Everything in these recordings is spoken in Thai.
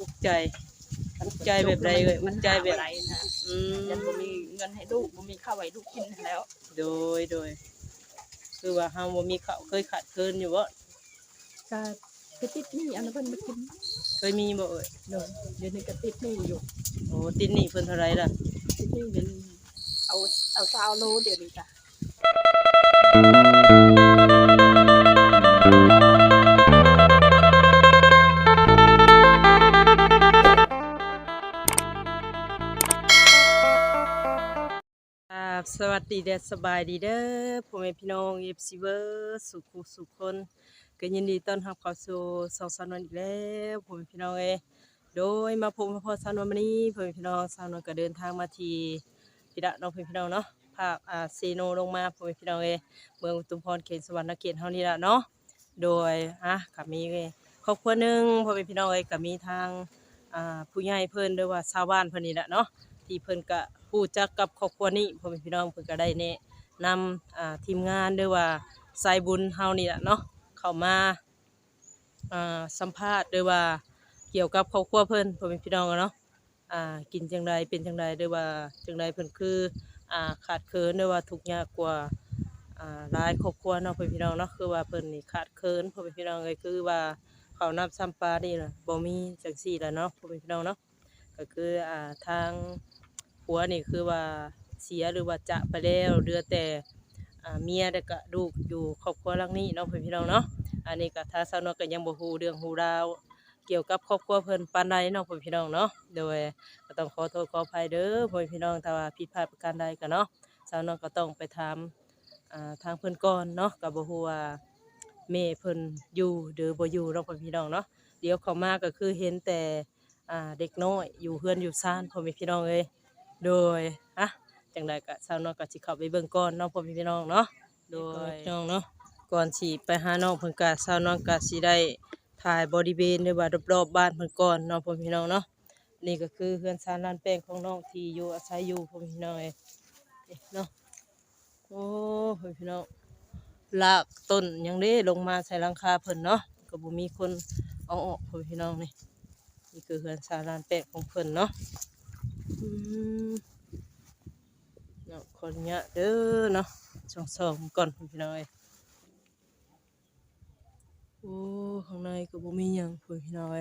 อุกใจอุกใจแบบใดเอ่ยอุกใจแบบไรนะอืมยันบ่มีเงินให้ลูกบ่มีข้าวให้ลูกกินแล้ว โดยโดย คือว่าเฮาบ่มีข้าวเคยขาดเคินอยู่บ่ก็ไปติดหนี้อันนั้นเพิ่นมากินเคยมีบ่เอ่ยเนาะเดี๋ยวนี้ก็ติดหนี้อยู่โอ้ติดหนี้เพิ่นเท่าไหร่ล่ะติดหนี้เป็นเอาเอาซาวโลเดี๋ยวนี้จ้ะ สวัสดีเด้อสบายดีเด้อพ่อแม่พี่น้อง FC เวอร์สุขุสุขคนก็ยินดีต้อนรับเข้าสู่สองสามวันอีกแล้วพ่อแม่พี่น้องเอ้โดยมาพบมาพอสามวันนี้พ่อแม่พี่น้องสามวันก็เดินทางมาที่พิดะน้องพ่อแม่พี่น้องเนาะภาคอ่าเซโนลงมาพ่อแม่พี่น้องเอ้เมืองอุตุมพรเขตสวรรณเขตเฮานี่ละเนาะโดยอะก็มีครอบครัวหนึ่งพ่อแม่พี่น้องเอ้ยก็มีทางอ่าผู้ใหญ่เพิ่นหรือว่าชาวบ้านเพิ่นนี่แหละเนาะที่เพิ่นก็ รู้จักกับครอบครัวนี้พ่อแม่พี่น้องเพิ่นก็ได้แนะนำอ่าทีมงานหรือว่าสายบุญเฮานี่แหละเนาะเข้ามาอ่าสัมภาษณ์หรือว่าเกี่ยวกับครอบครัวเพิ่นพ่อแม่พี่น้องเนาะอ่ากินจังไดเป็นจังไดหรือว่าจังไดเพิ่นคืออ่าขาดเคินหรือว่าทุกข์ยากกว่าอ่าหลายครอบครัวเนาะพ่อแม่พี่น้องเนาะคือว่าเพิ่นนี่ขาดเคินพ่อแม่พี่น้องก็คือว่าเขาวน้ำซ้ำปลานี่ล่ะบ่มีจังซี่ล่ะเนาะพ่อแม่พี่น้องเนาะก็คืออ่าทาง ผัวนี่คือว่าเสียหรือว่าจะไปแล้วเหลือแต่เมียแล้วก็ลูกอยู่ครอบครัวหลังนี้เนาะเพื่อนพี่น้องเนาะอันนี้ก็ถ้าสาวนก็ยังบ่ฮู้เรื่องฮู้ราวเกี่ยวกับครอบครัวเพิ่นปานใดเนาะเพื่อนพี่น้องเนาะโดยก็ต้องขอโทษขออภัยเด้อเพื่อนพี่น้องถ้าว่าผิดพลาดประการใดก็เนาะสาวนก็ต้องไปถามทางเพิ่นก่อนเนาะก็บ่ฮู้ว่าแม่เพิ่นอยู่หรือบ่อยู่เนาะเพื่อนพี่น้องเนาะเดี๋ยวเขามาก็คือเห็นแต่เด็กน้อยอยู่เฮือนอยู่ซ่านพ่อแม่พี่น้องเอ้ย โดยอะจังใดก็สาวน้องก็สิเข้าไปเบิ่งก่อนเนาะพ่อพี่น้องเนาะโดยน้องเนาะก่อนสิไปหาน้องเพิ่นก็สาวน้องก็สิได้ถ่ายบริเวณหรือว่ารอบๆบ้านเพิ่นก่อนเนาะพ่อพี่น้องเนาะนี่ก็คือเฮือนซานลานแป้งของน้องที่อยู่อาศัยอยู่พ่อพี่น้องเอ้ยนี่เนาะโอ้พ่อพี่น้องลากต้นหยังเด้ลงมาใส่หลังคาเพิ่นเนาะก็บ่มีคนเอาออกพ่อพี่น้องนี่นี่คือเฮือนซานลานแป้งของเพิ่นเนาะอืม เนาะคนเนี้ยเด้อเนาะสองสองก่อนพี่น้อยโอ้ข้างในก็บ่มีหยังพี่น้อย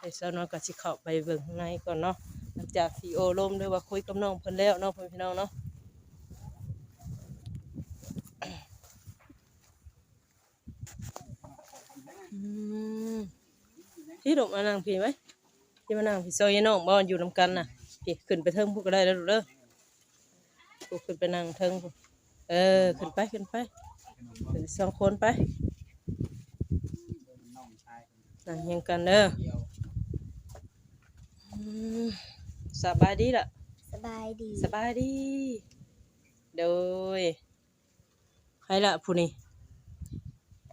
เดี๋ยวสาวน้อยก็สิเข้าไปเบิ่งข้างในก่อนเนาะหลังจากที่โอลมด้วยว่าคุยกับน้องเพิ่นแล้วเนาะพุ่นพี่น้องเนาะพี่ดมมานั่งพี่ไหมที่มานั่งพี่ซอยน้องบ่อยู่นำกันน่ะ พี่ขึ้นไปเทิงพูดก็ได้แล้วลูกเด้อพูขึ้นไปนั่งเทิงพูเออ ขึ้นไปขึ้นไปขึ้นสองคนไปนั่งเฮียงกันเด้ออืมสบายดีล่ะ สบายดีสบายดี โดย ใครล่ะผู้นี้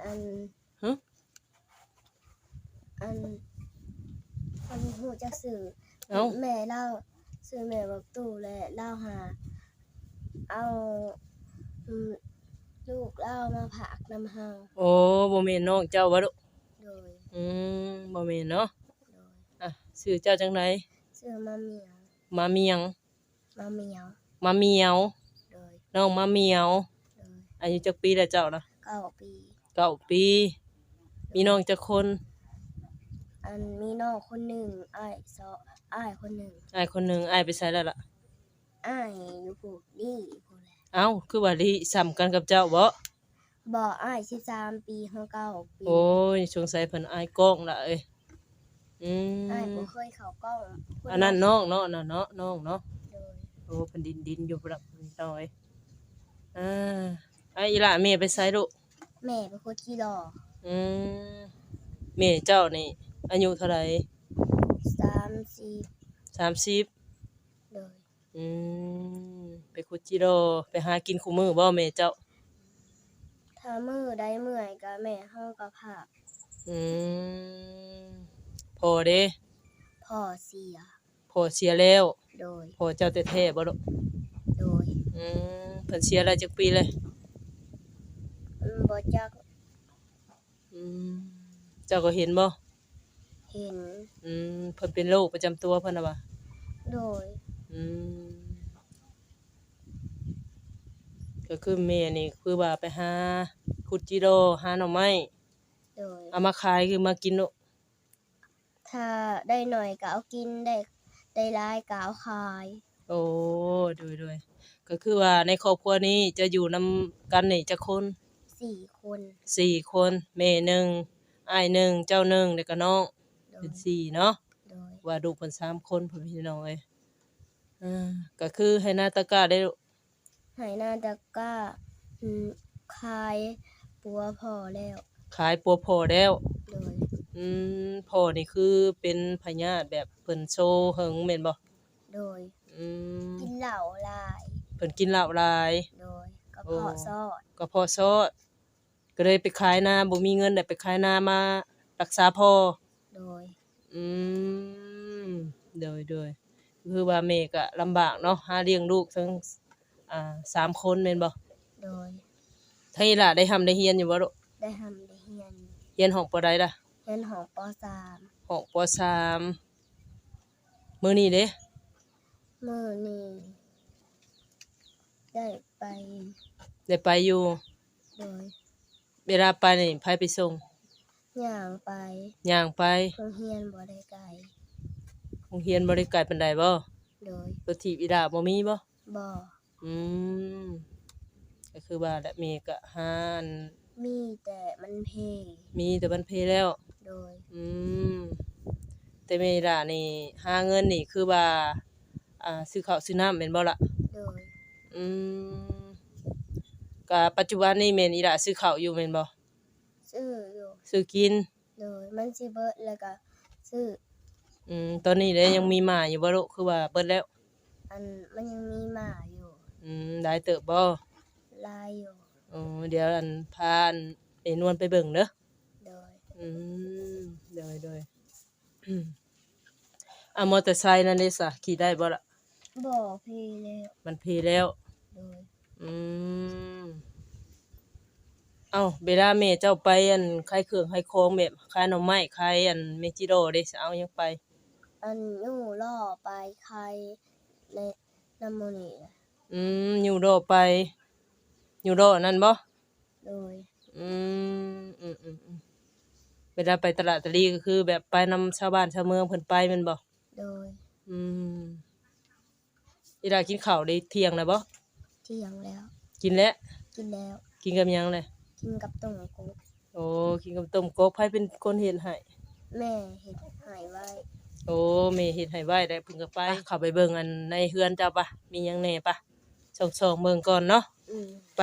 อันฮะอันอันหูจักสื่อเอ้า แม่เล่า สื่อแม่บอกตู่และเล่าหา เอาอืมลูกเล่ามาผักนำเฮาโอ้บ่แม่นน้องเจ้าบ่ลูกโดย อืมบ่แม่นเนาะโดยอะชื่อเจ้าจังไดสื่อมาเหมียวมาเมียง มาเหมียวมาเมียว โดยน้องมาเมียว โดยอายุจักปีแล้วเจ้านะเก้าปี เก้าปี มีน้องจักคน อันมีน้องคนหนึ่งอ้ายสออ้ายคนหนึ่งอายคนหนึ่งอายไปใส่แล้วล่ะ อ้ายอยู่ผูกดีผูกแหละเอ้าคือว่าลีซ้ำกันกับเจ้าบ่บอกอ้ายสิบสามปีห้าเก้าปีโอ้ยสงสัยเพิ่นอายกล้องละเอ้ยอือ้ายมบ่เคยเข้ากล้องพูดอันนั้นน้องเนาะน่ะเนาะน้องเนาะโดยโอ้เพิ่นดินดินอยู่ประดับนี่น้อยอ่าไอ้อีหล่ะแม่ไปใส่ลูกแม่เป็นคนที่รออืมแม่เจ้านี่ อายุเท่าไหร่สามสี่30โดยอืมไปคุจิโร่ไปหากินคู่มื้อบ่แม่เจ้า ถ้ามือได้เมื่อยก็แม่เฮาก็พักอืมพอเด้พ่อเสีย พอเสียแล้วโดย พอเจ้าแท้ๆบ่ลูกโดยอืมเพิ่นเสียแล้วจักปีเลย อืมบ่จักอืมเจ้าก็เห็นบ่ เหเห็น อืมเพิ่นเป็นโรคประจำตัวเพิ่นน่ะบ่โดย อืมก็คือแม่นี่คือว่าไปหาขุดจิโร่หาหน่อไม้โดย เอามาขายคือมากินเนาะถ้าได้หน่อยก็เอากินได้ได้หลายก็เอาขาย โอ้โดยโดยก็คือว่าในครอบครัวนี้จะอยู่นำกันนี่จักคนสี่คน สี่คนแม่หนึ่งอ้ายหนึ่งเจ้าหนึ่งแล้วก็น้องโดย เป็นสี่เนาะโดยว่าลูกเพิ่นสามคนพ่อพี่น้องเอ้ยอ่าก็คือให้หน้าตะกร้าได้ลูกไหนาตะกร้าอืมขายปัวพอแล้ว ขายปัวพอแล้ว โดยอืมพ่อนี่คือเป็นพญาติแบบเพิ่นโชว์เหิงแม่นบ่โดยอืมกินเหล้าหลาย เพิ่นกินเหล้าหลาย โดยกระโอ้เพาะซอดก็พอซอดก็เลยไปขายนาบ่มีเงินได้ไปขายนามารักษาพ่อ โดย อืมโดยโดยคือว่าแม่ก็ลำบากเนาะหาเลี้ยงลูกทั้งอ่าสามคนแม่นบ่โดย ทั้งอีหล่ะได้ทำได้เฮียนอยู่บ่ลูกได้ทำได้เฮียนเฮียนห้องปานใดล่ะเฮียนหอปสามห้องปสามมื้อนี้เด้มือนี้ได้ไป ได้ไปอยู่ โดย เวลาไปนี่ไผไปส่ง ย่างไปย่างไปโรงเรียนบ่ได้ไกลโรงเรียนบ่ได้ไกลปานใดบ่โดยรถถีบอีหล่าบ่มีบ่บ่อืมก็คือว่าและมีก็หาอันมีแต่มันเพมีแต่บันเพแล้ว โดย อืมแต่เมล่ะนี่หาเงินนี่คือว่าอ่าซื้อข้าวซื้อน้ำแม่นบ่ล่ะโดย อืมก็ปัจจุบันนี่แม่นอีล่ะซื้อข้าวอยู่แม่นบ่ ซื้ออยู่ซื้อกิน โดยมันสิเบิดแล้วก็ซื้ออืมตอนนี้เด้ยังมีหมาอยู่บ่ลูกคือว่าเบิดแล้ว อันมันยังมีหมาอยู่อืมได้เติบบ่ลายอยู่ อ๋อเดี๋ยวอันพาอันไอ้นวลไปเบิ่งเด้อโดยอืมโดยโดยอืมอะมอเตอร์ไซค์นั่นเด้ซะขี่ได้บ่ล่ะ บ่เพแล้วมันเพแล้ว โดย อืม เอ้าเวลาแม่เจ้าไปอันขายเครื่องขายของแบบขายหน่อไม้ขายอันเมจิโร่เด้สิเอาหยังไป อันอยู่ล่อไปใครในน้ำมันนี่ล่ะอืมอยู่โดไป อยู่โดนั่นบ่โดยอืมอืมอืมอืมเวลาไปตลาดตะลีก็คือ แบบไปนำชาวบ้านชาวเมืองเพิ่นไปแม่นบ่โดยอืมอีดากินข้าวได้เที่ยงแล้วบ่เที่ยงแล้ว กินแล้ว กินแล้วกินกับหยังเลย กินกับต้มกุ๊กโอ้กินกับต้มกบไผเป็นคนเฮ็ดให้แม่เห็ดหายไว้โอ้แม่เฮ็ดให้ไว้ได้เพิ่นก็ไปเข้าไปเบิ่งอันในเฮือนเจ้าปะมีหยังแหน่ปะส่องๆเบิ่งก่อนเนาะอืมไป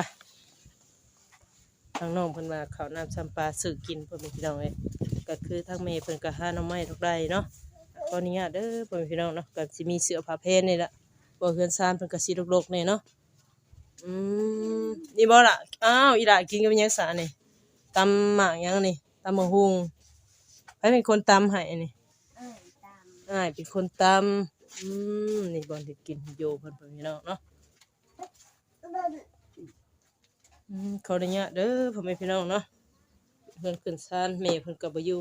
ทางน้องเพิ่นว่าข้าวน้ำซ้ำปลาซื้อกินเพิ่นเป็นพี่น้องเอ้ยก็คือทางแม่เพิ่นก็หาหน่อไม้ทุกได้เนาะขออนุญาตเด้อเพิ่นเป็นพี่น้องเนาะก็สิมีเสื้อผ้าเพนนี่ล่ะบ่เฮือนซ่านเพิ่นก็สิรกๆนี่เนาะ อืมนี่บ่ล่ะอ้าวอีหล่ะกินกับหยังซะนี่ตำหมากหยังนี่ตำมะฮุงใครเป็นคนตำให้นี่เอ้ยตามอ้ายเป็นคนตำอืมนี่บอลที่กินโยเพิ่นเป็นพี่น้องเนาะอืมขออนุญาตเด้อพ่อแม่พี่น้องเนาะเพิ่นขึ้นศาลแม่เพิ่นก็บ่อยู่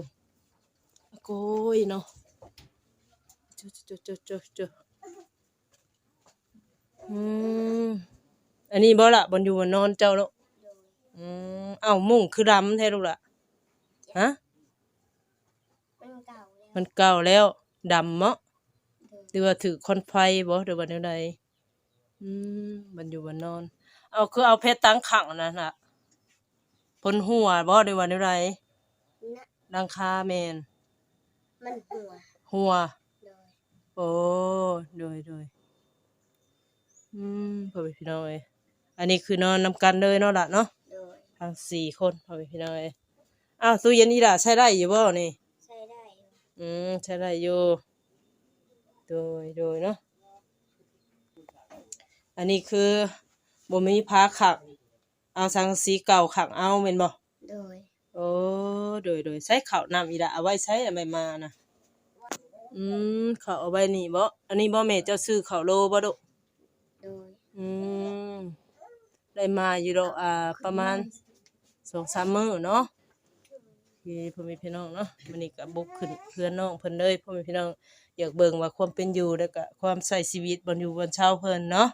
อะโกยเนาะจุจุจุจุจุอืม อันนี้บ่ล่ะบ่อยู่บ่นอนเจ้าเนาะอืมเอ้ามุ้งคือดำแท้ลูกล่ะฮะมันเก่าแล้วมันเก่าแล้วดำเนาะโดยหรือว่าถือคอนไฟบ่หรือว่าแนวใดอืมมันอยู่บนนอน เอาคือเอาเพชรตั้งขังนั่นน่ะพนหัวบ่หรือว่าแนวใดนะดังคาแมนมันหัวหัวโดยโอ้โดยโดยอืมพ่อแม่พี่น้องเอ้ย อันนี้คือนอนนำกันเลยเนาะล่ะเนาะโดยทั้งสี่คนพ่อแม่พี่น้องเอ้ยอ้าวตู้เย็นนี่ล่ะใช้ได้อยู่บ่นี่ ใช้ได้อยู่อืมใช้ได้อยู่โดยโดยเนาะอันนี้คือบ่มีผ้าขังเอาสังกะสีเก่าขังเอาแม่นบ่โดยโอ้โดยโดยใช้ข้าวน้ำอีละเอาไว้ใช้อะไรมานะอืมข้าวเอาไว้นี่บ่อันนี้บ่แม่เจ้าซื้อข้าวโลบ่ดุโดย อืม ได้มาอยู่ดอกอ่าประมาณ2-3มื้อเนาะพ่อแม่พี่น้องเนาะวันนี้ก็บุกขึ้นเพื่อนน้องเพิ่นเลยพ่อแม่พี่น้องอยากเบิ่งว่าความเป็นอยู่แล้วก็ความใช้ชีวิตบนอยู่บนเช้าเพิ่นเนาะ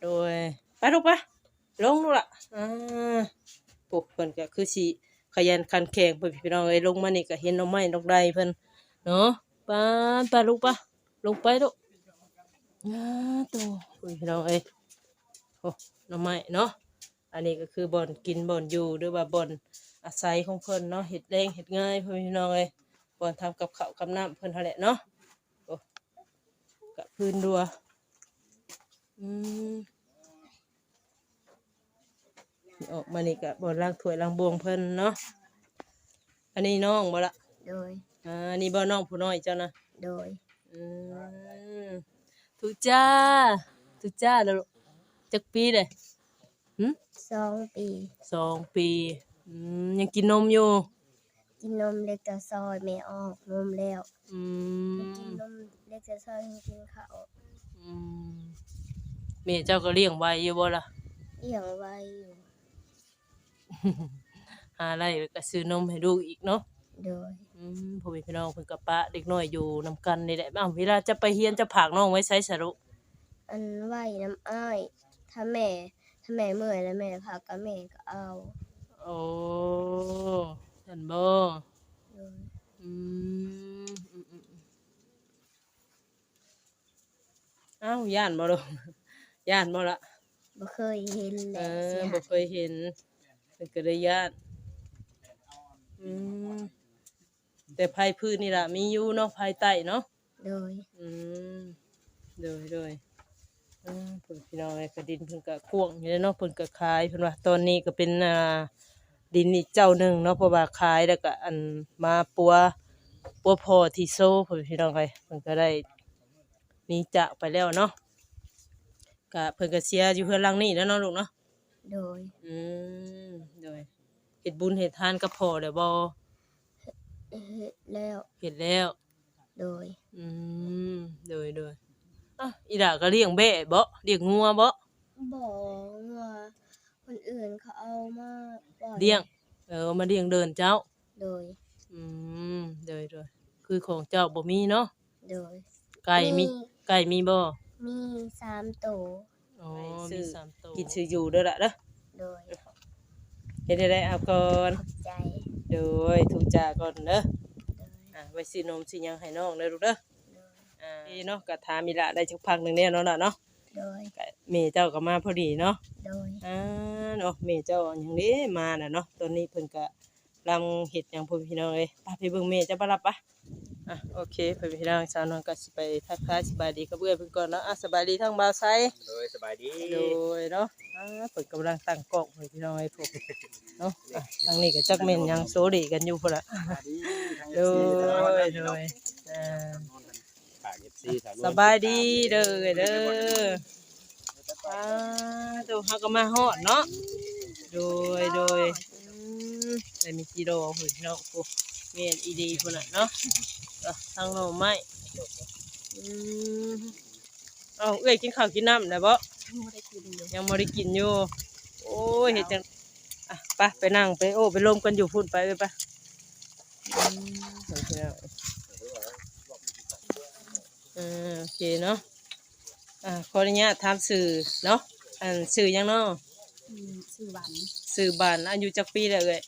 โดยไปลูกไปลงลูกล่ะอ่าปุ๊บเพิ่นก็คือสิขยันขันแข็งพ่อแม่พี่น้องเอ้ยลงมานี่ก็เห็นหน้องไม้ดอกใดเพิ่นเนาะไปไปลูกไปลงไปลูกอ่าตัวพ่อแม่พี่น้องเอ้ยโอ้ หน้องไม้เนาะอันนี้ก็คือบ่อนกินบ่อนอยู่หรือว่าบ่อนอาศัยของเพิ่นเนาะเฮ็ดแรงเฮ็ดง่ายเพิ่นพี่น้องเอ้ยบ่อนทำกับข้าวกับน้ำเพิ่นเท่าแหละเนาะโอ้กะพื้นดัวอืมออกมานี่ก็บ่อนล้างถ้วยล้างบวงเพิ่นเนาะอันนี้น้องบ่ละโดยอ่าอันนี้บ่น้องผู้น้อยเจ้านะโดยอืมทุจ้าทุจ้าแล้วลูก จักปีเลยหึสองปีสองปีอืมยังกินนมอยู่ กินนมเล็กจะซอยไม่ออกนมแล้วอืกินมนมเล็กจะซอยให้กินข้าวอืมแม่เจ้าก็เลี้ยงไว้อยู่บ่ล่ะ เลี้ยงไว้อยู่หาอะไรก็ซื้อนมให้ลูกอีกเนาะโดยอืมพ่อแม่พี่น้องเพิ่นกับป้าเด็กน้อยอยู่นำกันนี่แหละอ้าวเวลาจะไปเฮียนจะผากน้องไว้ใช้สรุอันไหวน้ำอ้าย ถ้าแม่ ถ้าแม่เมื่อยแล้วแม่พักกับแม่ก็เอาโอ้ฉันบ่โดยอืมอืมอืมอืมอ้าวย่านบ่ลูกย่านบ่ล่ะบ่เคยเห็นแหเอละอสิบ่หาเคยเห็นเป็นก็ได้ญาติอืมแต่ภายพื้นนี่ล่ะ มีอยู่เนาะภายใต้เนาะ โดย อืมโดยโดย อืมเพิ่นพี่น้องไอ้กระดินเพิ่นก็กว้างอยู่แล้วเนาะเพิ่นก็ขายเพิ่นว่าตอนนี้ก็เป็นอ่าดินอีกเจ้าหนึงเนาะเพราะว่าขายแล้วก็อันมาปัวปัวพอที่โซ่เพิ่นพี่น้องไอ้เพิ่นก็ได้หนีจากไปแล้วเนาะก็เพิ่นก็เสียอยู่เฮือนหลังนี้แล้วเนาะลูกเนาะโดยอืมโดยเฮ็ดบุญเฮ็ดทานกับพ่อได้บ่เฮ็ดแล้วเฮ็ดแล้ว โดย อืมโดยโดย อะอีดาก็เลี้ยงแบะบ่เลี้ยงงัวบ่บอกว่าคนอื่นเขาเอามาปล่อยเลี้ยง เออมาเลี้ยงเดินเจ้า โดย อืมโดยโดยคือของเจ้าบ่มีเนาะโดย ไก่มีมีไก่มีบ่มีสามตัวอ๋อมีสามตัวกินชื่ออยู่เด้อล่ะเด้อโดยเฮ็ดได้ได้เอาก่อนใจ โดยถูกจ่าก่อนเด้อโดย อะไว้ซื้อนมซื้อหยังให้น้องเด้อลูกเด้อโดยอ่านี่เนาะก็ถามอีละได้จักพักหนึงเนี่ยเนาะล่ะเนาะโดย ก็แม่เจ้าก็มาพอดีเนาะ โดย อ่าเนาะแม่เจ้าอย่างนี้มาน่ะเนาะตอนนี้เพิ่นก็กำลังเฮ็ดหยังพ่อพี่น้องเอ้ยไปไปเบิ่งแม่เจ้าบ่รับปะอะโอเคพ่อพี่น้องสาวนวลก็สิไปทักทายสบายดีกับเอื้อยเพิ่นก่อนเนาะอะสบายดีทั้งบ่าวไซโดยสบายดีโดยเนาะอ่าเพิ่นกำลังตั้งกล้องพ่อพี่น้องเอ้ยพวกเนาะอะทางนี้ก็จักแม่นหยังโซดีกันอยู่พุ่นล่ะสบายดีทั้งโด FC ยโดยอ่า ฝาก FC สาวสบายดีเด้อเด้ออ่าเดี๋ยวเฮาก็มาฮอดเนาะ โดยโดยอืมแต่มีกิโลหุ่นเนาะกูเมียนอีดีพุ่นน่ะเนาะก็ทางหน่อไม้อืมเอาเอ้ยกินข้าวกินน้ำได้บ่ ไม่ได้กินอยู่ยังบ่ได้กินอยู่ โอ้ยเฮ็ดจังอะไปไปนั่งไปโอ้ไปลมกันอยู่พุ่นไปเลยไปอืมโอเคแล้วเออโอเคเนาะอ่าขออนุญาตถามสื่อเนาะอันสื่อหยังเนาะอืมชื่อหวันสื่อบ้านอายุจักปีแล้วเอ้ย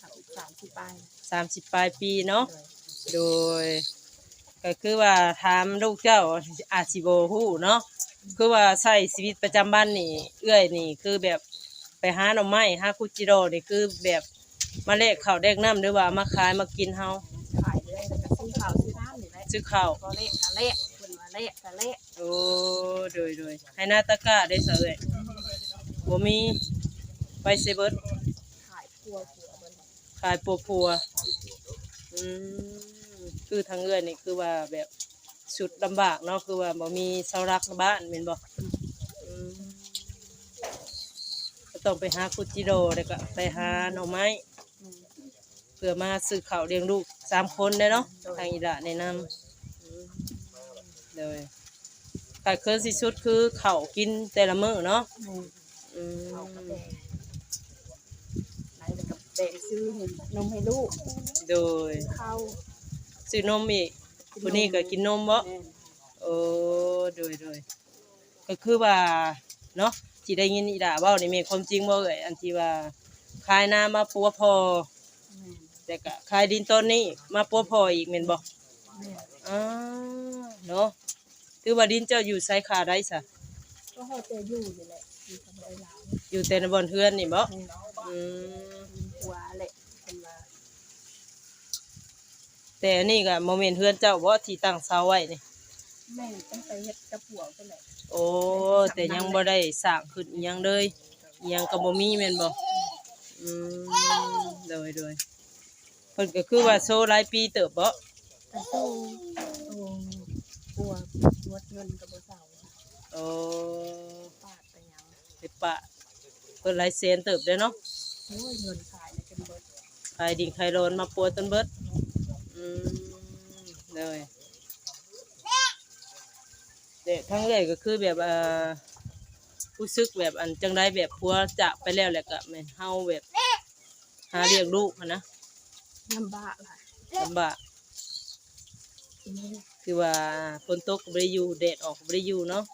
ขับสามสิบปลายสามสิบปลายปีเนาะโดยก็คือว่าถามลูกเจ้าอาจสิโบฮู้เนาะคือว่าใช้ชีวิตประจำวันนี่เอื้อยนี่คือแบบไปหาหน่อไม้หาคุจิโร่นี่คือแบบมาแลกข้าวแลกน้ำหรือว่ามาขายมากินเฮา ขายเลยแล้วก็ซื้อข้าว ซื้อน้ำนี่แหละซื้อข้าวก็เละกะเละคนว่าเละกะเละโอ้โดยโดยให้หน้าตะกร้าได้ซะเอ้ยบ่มีไปเซเบิดขายครัวครัวมันขายปัวปัวๆอืมคือทางเอื้อยนี่คือว่าแบบสุดลำบากเนาะคือว่าบ่มีเสารักบ้านแม่นบ่อืมก็ต้องไปหาคุจิโร่แล้วก็ไปหาหน่อไม้อืมเพื่อมาซื้อข้าวเลี้ยงลูกสามคนได้เนาะทางอีหละแนะนำ เลยแต่คือสิสุดคือข้าวกินแต่ละมื้อเนาะอืมอืมข้าวกระแดงไหนแล้วก็แบบ่งซื้อให้นมให้ลูกโดยข้าวซื้อนมอีกผู้นี้ก็กินนมบ่แม่นโอ้โดยโดยก็คือว่าเนาะที่ได้ยินอีด่าเว้านี่แม่นความจริงบ่เอ่ยอันที่ว่าขายนามาปัวพอ แม่นแต่ก็ขายดินต้นนี้มาปัวพออีกแม่นบ่ แม่น อ่าเนาะ ถือว่าดินเจ้าอยู่ไสขาได้ซะก็เฮาจะอยู่นี่แหละอยู่กับไอ้หลานอยู่แต่ในบ่อนเฮือนนี่บ่แม่นอืมมีผัวแหละเพิ่นว่าแต่อันนี้ก็บ่แม่นเฮือนเจ้าบ่ที่ตั้งเสาไว้นี่ แม่ต้องไปเฮ็ดกับผัวเพิ่นแหละโอ้แต่ยังบ่ได้สร้างขึ้นอิหยังเลยอิหยังก็บ่มีแม่นบ่อืมโดยโดยเพิ่นก็คือว่าโซหลายปีเติบบ่แต่สู้ โอ้ผัวงดเงินกับบ่เซาโอ้ปาดไปหยังไปปะเพิ่นหลายแสนเติบเด้อเนาะโอ้ยเงินขายเนี่ยเป็นเบิดขายดินขายโลนมาปัวต้นเบิดอืมเลยเด็กทั้งเลยก็คือแบบเอ่อรู้สึกแบบอันจังไดแบบพัวจากไปแล้วแหละก็แม่นเฮาแบบหาเลี้ยงลูกหั้นนะลำบากหลายลำบาก ทีนี้ คือว่าฝนตกก็บ่ได้อยู่แดดออกก็บ่ได้อยู่เนาะ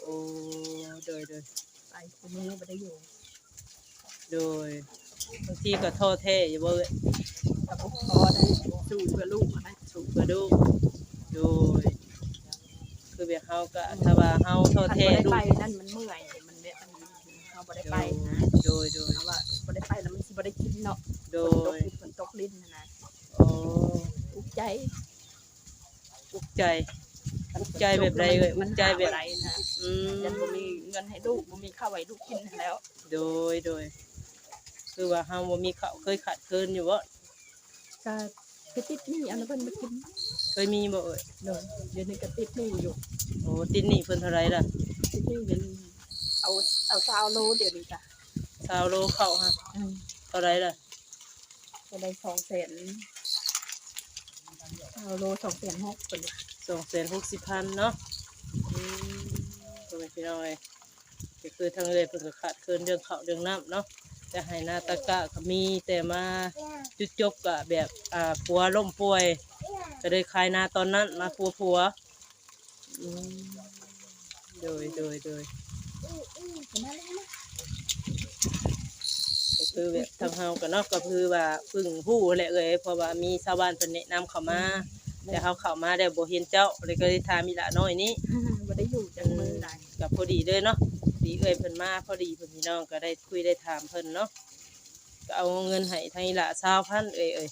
โอ้โดยโดยไปคนนี้บ่ได้อยู่โดยบางทีก็ท้อแท้อยู่บ่เอ้ยกับบ่พอได้สู้เพื่อลูกอะนะถูกเพื่อลูกโดย คือแบบเฮาก็ถ้าว่าเฮาท้อคันแท้บ่ได้ลูไปกนั่นมันเมื่อยมันเนี่ยมันเฮาบ่ได้ไปนะโดยโดยเพราะว่าบ่ได้ไปแล้วมันสิบ่ได้กินเนาะโดฝนตกยลิ้นฝนตกลิ้นนะนะโอ้ทุกข์ใจ อุกใจอุกใจแบบใดเอ่ยอุกใจแบบไรนะอืมยันบ่มีเงินให้ลูกบ่มีข้าวให้ลูกกินแล้ว โดยโดย คือว่าเฮาบ่มีข้าวเคยขาดเคินอยู่บ่ก็คือติดหนี้อันนั้นเพิ่นบ่กินเคยมีบ่เอ่ยเด้อเดี๋ยวนี้ก็ติดหนี้อยู่โอ้ติดหนี้เพิ่นเท่าไหร่ล่ะติดหนี้เดี๋ยวนี้เอาเอาซาวโลเดี๋ยวนี้จ้ะชาวโลเข้าฮะอืมเท่าไหร่ล่ะก็ได้2แสน ซาโล2แสน6เพิ่นว่า260,000เนาะอืมพ่อแม่พี่น้อยก็คือทางเลยเพิ่นก็ขาดเคินเรื่องข้าวเรื่องน้ำเนาะแต่ให้นาตะกะก็มีแต่มาจุดจบก็แบบอ่าผัวล้มป่วย ก็เลยขายนาตอนนั้นมาผัวผัวอืมโดยโดยโดยก็ คือแบบทางเฮากันเนาะก็คือว่าเพึ่งฮู้แหละเอ้ยเพราะว่ามีชาวบ้านเพิ่นแนะนำเข้ามาแต่เฮาเข้ามาแล้วบ่เห็นเจ้าเลยก็เลยถามอีหละน้อยนี้ บ่ได้อยู่จังมือใดก็พอดีเลยเนาะดีเอ้ยเพิ่นมาพอดีเพิ่นพี่น้องก็ได้คุยได้ถามเพิ่นเนาะก็เอาเงินให้ทางอีหละ20,000เอ้ยเอ้ย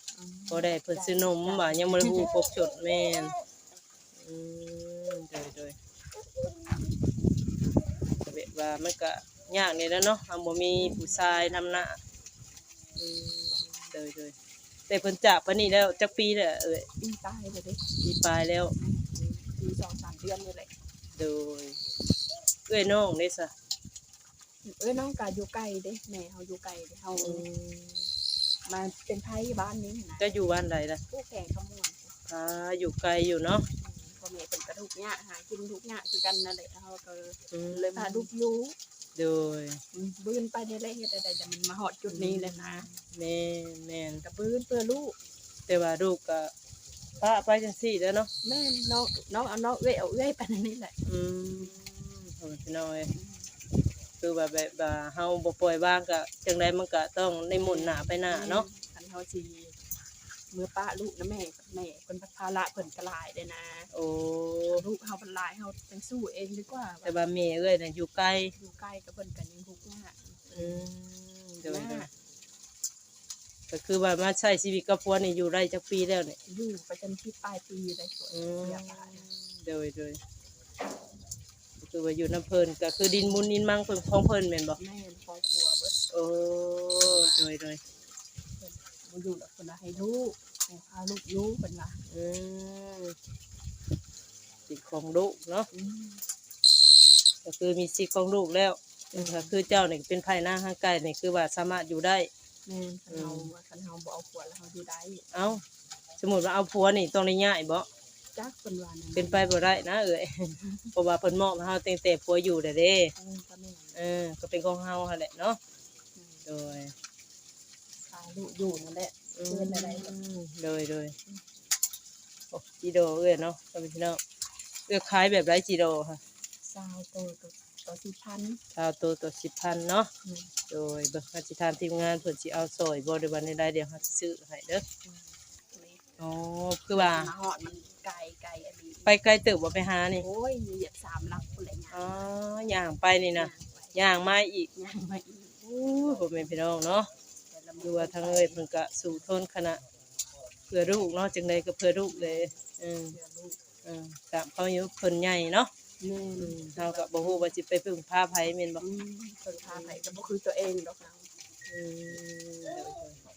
บ่ได้เพิ่นซื้อนมว่ายังบ่ได้ฮู้ครบจดแม่นอืมโดยโดยก็แบบว่ามันก็ยากนี่แหล้วเนาะเฮาบ่มีผู้ชายนำหน้า อืมโดยโดยแต่เพิ่นจากปานนี้แล้วจักปีแล้วเอ้ยปีตายเลยเด้ปีปลายแล้ว ปีสองสามเดือนนี่แหละโดยเอ้ยน้องเด้ซะเอ้ยน้องกาอยู่ไกลเด้แม่เฮาอยู่ไกลเด้เฮาอืมมาเป็นไทยบ้านนี้นะจะอยู่บ้านใดล่ะผู้แข่งขมวนอ่าอยู่ไกลอยู่เนาะ พ่อแม่เป็นกระทุกเนี่ยหากินทุกเนี่ยคือกันนั่นแหละเฮาก็อืมเลยพาลูกอยู่โดยบืนไปได้เลยเฮ็ดได้แต่มันมาฮอดจุดนี้เลยนะแม่นแม่นก็บืนเพื่อลูกแต่ว่าลูกก็ป้าไปจังซี่แหล้วเนาะแม่น้องน้องเอาน้องเอ้ยเอาเอ้ยไปนั่นนี่แหละอืมโอ้ยพี่น้อยคือแบบแบบว่าเฮาบ่ปล่อยว่างก็จังไดมันก็ต้องในหมุนหน้าไปหน้าเนาะ คันเฮาสิ เมื่อป้าลูกนะแม่แม่เพิ่นภาระเพิ่นก็หลายเด้นะโอ้ลูกเฮาเป็นหลายเฮาจังสู้เองดีกว่าแต่ว่าแม่เอ้ยน่ะอยู่ไกลอยู่ใกล้กับเพิ่นก็ยังทุกข์ยากอืมเดี๋ยวเดี๋ยวก็คือว่ามาใช้ชีวิตกับผัวนี่อยู่ได้จักปีแล้วเนี่ยอยู่ไปจนที่ปลายปีเลยสวยอืมเสียหายเดี๋ยวเดี๋ยวก็คือว่าอยู่น้ำเพิ่นก็คือดินมุนดินมังเพิ่นของเพิ่นแม่นบ่แม่นครอบครัวเบิดโอ้เดี๋ยวเดี๋ยวบ่อยู่ดอกเพิ่นว่าให้ลูกให้ พาลูกอยู่เพิ่นว่าอืมสิทธิ์ของลูกเนาะอืมก็คือมีสิทธิ์ของลูกแล้วก็คือเจ้าเนี่ยเป็นภายหน้าข้างกายเนี่ยคือว่าสามารถอยู่ได้ แม่นคันเฮาคันเฮาบ่เอาผัวแล้วเฮาอยู่ได้เอ้า สมมติว่าเอาผัวนี่ต้องได้ง่ายบ่จักเพิ่นว่านั่นเป็นไปบ่ได้นะเอ้ย เพราะว่าเพิ่นมอบให้เฮาตั้งแต่ผัวอยู่เด้อเด้เออก็แม่นเออก็เป็นของเฮาหั่นแหละเนาะโดยทลูกอยู่นั่นแหละอื เพิ่นอะไรบ่มโดยโดยโอ้จีโดเอ้ยเนาะพ่อแม่พี่น้องเลือกขายแบบไรจีโดค่ะสาวโตตัวตัวสิพันชาวตัวตัวสิบพันเนาะอืมโดยเบิ่งเขาสิทานทีมงานเพิ่นสิเอาซอยบ่ได้วันใดเดี๋ยวเขาสิซื้อให้เด้อนี่อ๋อคือว่ามาฮอดมันไกลไกลอันนี้ไปไกลเติบบ่ไปหานี่โอ้ยเหยียบสามหลักพุ่นแหละอ๋อย่างไปนี่นะย่างมาอีกย่างมาอีกโอ้ยพ่อแม่พี่น้องเนาะแต่ละ ดูว่าทางเอ้ยเพิ่นก็สู้ทนขนาดเพื่อลูกเนาะจังไดก็เพื่อลูกเลยอืมเพื่อลูกอืมตามเขาอยู่เพิ่นใหญ่เนาะแม่อืมเฮาก็บ่ฮู้ว่าสิไปพึ่งพาไผแม่นบ่อืมคนพาไปก็บ่คือตัวเองดอกเราอืม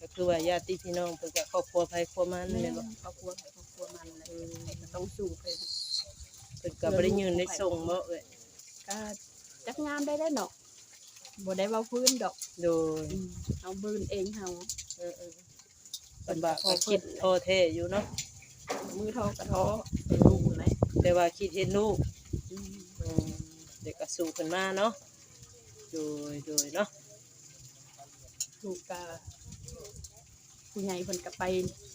ก็คือว่าญาติพี่น้องเพิ่นก็ครอบครัวไผครัวมันแม่แม่นบ่ครอบครัวใครครอบครัวมันเลยก็ต้องสู้ไปเพิ่นก็บ่ได้ยืนได้ส่งบ่เอ้ยก็จักงามได้แล้วเนาะ บ่ได้เว้าพื้นดอกโดยอืมเอาบืนเองเฮาเออๆลำบากก็คิดโทษแท้อยู่เนาะมือเทอกระท้อลูกเลยแต่ว่าคิดเห็นลูกอืมอืมเด็กก็สู้ขึ้นมาเนาะโดยโดยเนาะลูกก็ผู้ใหญ่เพิ่นก็ไป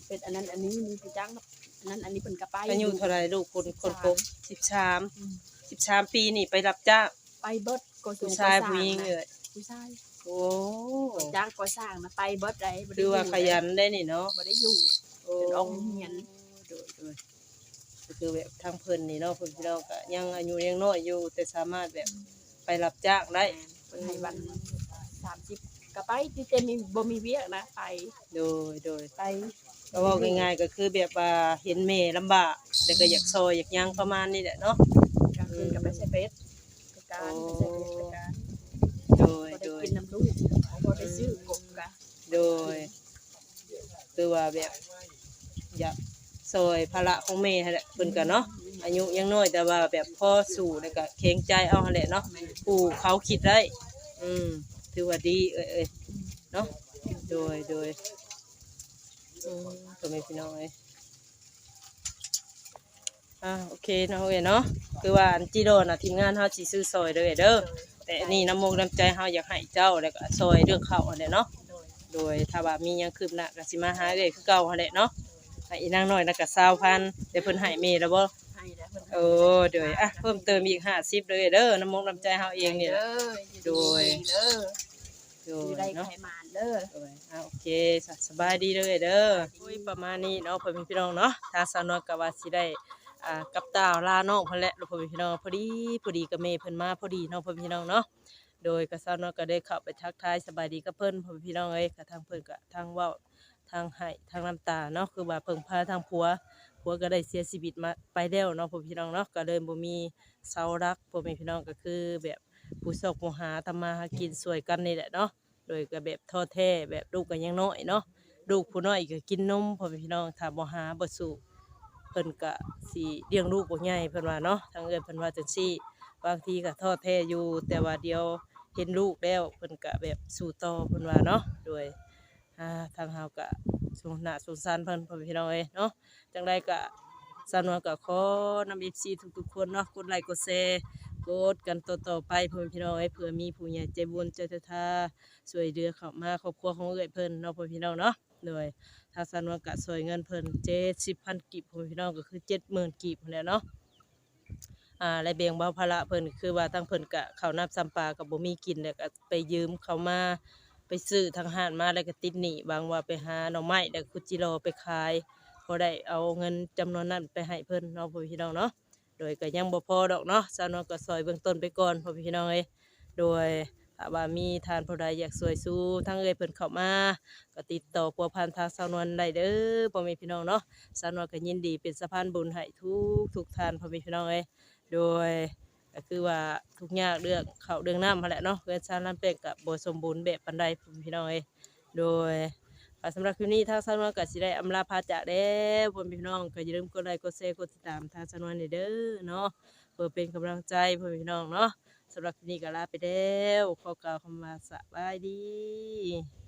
เป็นอันนั้นอันนี้มีผู้จ้างอันนั้นอันนี้เพิ่นก็ไปอายุเท่าไหรลูกคนคนพบสิบสามอืมสิบสามปีนี่ไปรับจ้างไปเบิด ก่อสร้ผู้งชายก่อสร้ผู้หญิงนะเอ้ยผู้ชายโอ้จ้างก่อสร้างนะไปเบิดได้บ่ได้คือว่าขยันได้นี่เนาะบ่ได้อยู่โอ้เป็นองค์เหียนโดยโดยก็คือแบบทางเพิ่นนี่เนาะเพิ่นพี่น้องก็ยังอายุยังน้อยอยู่แต่สามารถแบบไปรับจ้างได้เพิ่นให้วัน30ก็ไปที่เต็มมีบ่มีเวียกนะไป โดยโดยไปก็เว่าง่ายๆก็คือแบบว่าเห็นแม่ลำบากแต่ก็อยากซอยอยากหยังประมาณนี้แหละเนาะกลางคืนก็ไปใช้เฟซไป การไปใช้เฟซไปการโดย บ่ได้โดยกินน้ำลูกบ่ได้ซื้อกบกะโดย คือว่าแบบอยากซอยภาระของแม่หั่นแหละเพิ่นก็เนาะอายุยังน้อยแต่ว่าแบบพ่อสู่แล้วก็เข็งใจเอาหั่นแหละเนาะผู้เขาคิดได้ อืมถือว่าดีเอ้ยเอ้ยเนาะโดยโดยอืมก็ไม่พี่น้องเอ้ย อ่าโอเคเนาะเอ้ยเนาะคือว่าอันจีโดน่ะทีมงานเฮาสิซื้อซอยเด้อเด้อแต่อันนี้น้ำมกน้ำใจเฮาอยากให้เจ้าแล้วก็ซอยเรื่องข้าวอันนี้เนาะโดยโดยถ้าว่ามีหยังคืบหน้าก็สิมาหาเอ้ยคือเก่าหั่นแหละเนาะให้อีนางน้อยน่ะก็20,000แต่เพิ่นให้เมแล้วบ่ให้แล้วเพิ่นโอ้เดี๋ยวอะเพิ่มเติมอีก50เลยเด้อน้ำมกน้ำใจเฮาเองนี่ล่ะโดย เด้อโดอยู่ยได้เนาะ ไขมานเด้อโดยอะโอเคสสบายดีเลยเด้ออุ้ยประมาณนี้เนาะพ่อแม่พี่น้องเนาะทางสาวนวลก็ว่าสิได้ อ่ากับตาวลาน้องเพิ่นแหละล้วพ่อแม่พี่น้องพอดีพอดีกับแม่เพิ่นมาพอดีเนาะพ่อพี่น้องเนาะโดยก็สาวนวลก็ได้เข้าไปทักทายสบายดีกับเพิ่นพ่อพี่น้องเอ้ยก็ทางเพิ่นก็ทางว้าทางให้ทางน้ำตาเนาะคือว่าเพิ่งพาทางผัวผัวก็ได้เสียชีวิตมาไปแล้วเนาะพ่อพี่น้องเนาะก็เลยบ่มีเสารักพ่อแม่พี่น้องก็คือแบบผู้สอกผู้หาทำมาหากินสวยกันนี่แหละเนาะโดยก็แบบท้อแท้แบบลูกก็ยังน้อยเนาะลูกผู้น้อยก็กินนมพ่อแม่พี่น้องถ้าบ่หาบ่สู้ เพิ่นก็สิเลี้ยงลูกบ่ใหญ่เพิ่นว่าเนาะทางเอิ้นเพิ่นว่าจังซี่บางทีก็ท้อแท้อยู่ แต่ว่าเดียวเห็นลูกแล้วเพิ่นก็แบบสู้ต่อเพิ่นว่าเนาะโดยอ่าทางเฮาก็สงหน้าสงสารเพิ่นพ่อแม่พี่น้องเอ้ยเนาะจังไดก็สานวนก็ขอนำ FC ทุกๆคนเนาะกดไลค์กดแชร์กดกันต่อๆไปพ่อพี่น้องเอ้ยเผื่อมีผู้ใหญ่ใจบุญใจทาช่วยเหลือเข้ามาครอบครัวของเอื้ยเพิ่นเนาะพ่อพี่น้องเนาะโดย ถ้าสันวากะช่วยเงินเพิ่น70,000กีบพ่อพี่น้องก็คือ70,000กีบนั่นแหละเนาะอ่าและแบ่งเบาภาระเพิ่นคือว่าทั้งเพิ่นกะเขาน้ำซ้ำปลาก็บ่มีกินแล้วก็ไปยืมเขามาไปซื้อทางห้านมาแล้วก็ติดหนี้บางว่าไปหาหน่อไม้แล้วก็คุจิโรไปขายพอได้เอาเงินจำนวนนั้นไปให้เพิ่นเนาะพี่น้องเนาะโดยก็ยังบ่พอดอกเนาะสาวนวลก็ซอยเบื้องต้นไปก่อนพ่อพี่น้องเอ้ยโดย ถ้าว่ามีทานผู้ใดอยากสวยสู้ทั้งเอ่ยเพิ่นเข้ามาก็ติดต่อพัวพันทางสาวนวลได้เด้อพ่อแม่พี่น้องเนาะสาวนวลก็ยินดีเป็นสะพานบุญให้ทุกทุกทานพ่อแม่พี่น้องเอ้ยโดยก็คือว่าทุกยากเรื่องเข้าเรื่องน้ำหั่นแหละเนาะเพื่อนชาติลเป็นกับบสมบูรณ์แบบปานใดพ่อแม่พี่น้องเอ้ยโดยสำหรับคลิปนี้ทางสาวนวลก็สิได้อำลาพาจากแล้วพ่อแม่พี่น้องก็อย่าลืมกดไลค์กดแชร์กดติดตามทางสาวนวลเด้อเนาะเพื่อเป็นกำลังใจพ่อแม่พี่น้องเนาะ สำหรับนี้ก็ลาไปแล้วขอกล่าวคำว่าสบายดี